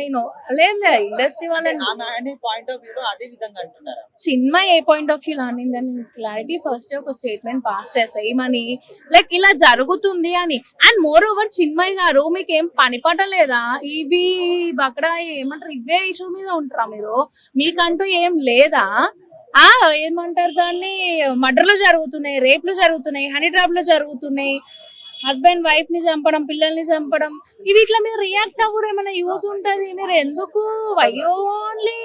నేను లేదు ఇండస్ట్రీ వాళ్ళని ఆమె అనే పాయింట్ ఆఫ్ వ్యూ లో అదే విధంగా అంటున్నారా? Chinmay a point of view అనిందని clarity first ఒక స్టేట్మెంట్ పాస్ చేసాయి ఏమని లైక్ ఇలా జరుగుతుంది అని. అండ్ మోర్ ఓవర్ చిన్మయ్ గారు మీకు ఏం పని పట్టలేదా? ఇవి బకరా ఏమంటారు? ఇవే ఇష్యూ మీద ఉంటారా మీరు? మీకంటూ ఏం లేదా? ఆ ఏమంటారు దాన్ని? మర్డర్లు జరుగుతున్నాయి రేప్లు జరుగుతున్నాయి హనీ ట్రాప్లు జరుగుతున్నాయి. హస్బెండ్ వైఫ్ని చంపడం పిల్లల్ని చంపడం ఇవి ఇట్లా మీరు రియాక్ట్ అవ్వరు. ఏమైనా యూజ్ ఉంటది? మీరు ఎందుకు? అయ్యో ఓన్లీ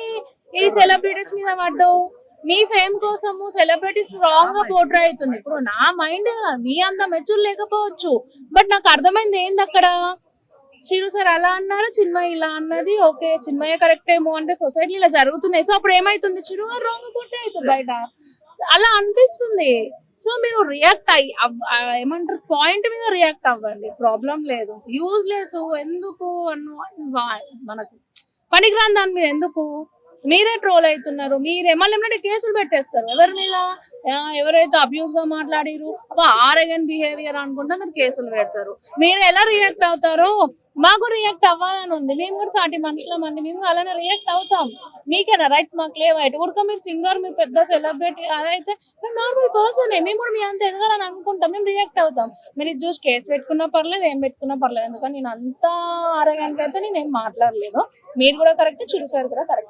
ఈ సెలబ్రిటీస్ మీద పడ్డావు. మీ ఫేమ్ కోసము సెలబ్రిటీస్ రాంగ్గా పోర్ట్రే అవుతుంది. ఇప్పుడు నా మైండ్ మీ అంత మెచ్యూర్ లేకపోవచ్చు. బట్ నాకు అర్థమైంది ఏంది అక్కడ? చిరు సార్ అలా అన్నారు చిన్మయ్య ఇలా అన్నది. ఓకే చిన్మయ్య కరెక్ట్ ఏమో అంటే సొసైటీ ఇలా జరుగుతున్నాయి. సో అప్పుడు ఏమైతుంది? చిరు గారు రాంగ్ పోర్ట్రే అవుతుంది బయట. అలా అనిపిస్తుంది. సో మీరు రియాక్ట్ అయ్యి అవ్- ఏమంటారు పాయింట్ మీద రియాక్ట్ అవ్వండి. ప్రాబ్లం లేదు. యూజ్లెస్ ఎందుకు? అన్న వా- మనకు పనికిరాని దాని మీద ఎందుకు? మీరే ట్రోల్ అవుతున్నారు. మీరే మళ్ళీ ఏమంటే కేసులు పెట్టేస్తారు. ఎవరి మీద? ఎవరైతే అబ్యూస్గా మాట్లాడిరు ఆరగన్ బిహేవియర్ అనుకుంటా మీరు కేసులు పెడతారు. మీరు ఎలా రియాక్ట్ అవుతారు? మాకు రియాక్ట్ అవ్వాలని ఉంది. మేము కూడా సాటి మనుషులం అండి. మేము అలానే రియాక్ట్ అవుతాం. మీకేనా? రైట్ మాకు లేవా. ఇటు కూడా మీరు సింగర్ మీరు పెద్ద సెలబ్రిటీ అదైతే మేము నార్మల్ పర్సన్ మేము కూడా మీ అంత ఎదగాలని అనుకుంటాం. మేము రియాక్ట్ అవుతాం. మీరు ఇది చూసి కేసు పెట్టుకున్నా పర్లేదు ఏం పెట్టుకున్నా పర్లేదు. ఎందుకంటే నేను అంత అరగంట అయితే నేను ఏం మాట్లాడలేదు. మీరు కూడా కరెక్ట్ చిరు సార్ కూడా కరెక్ట్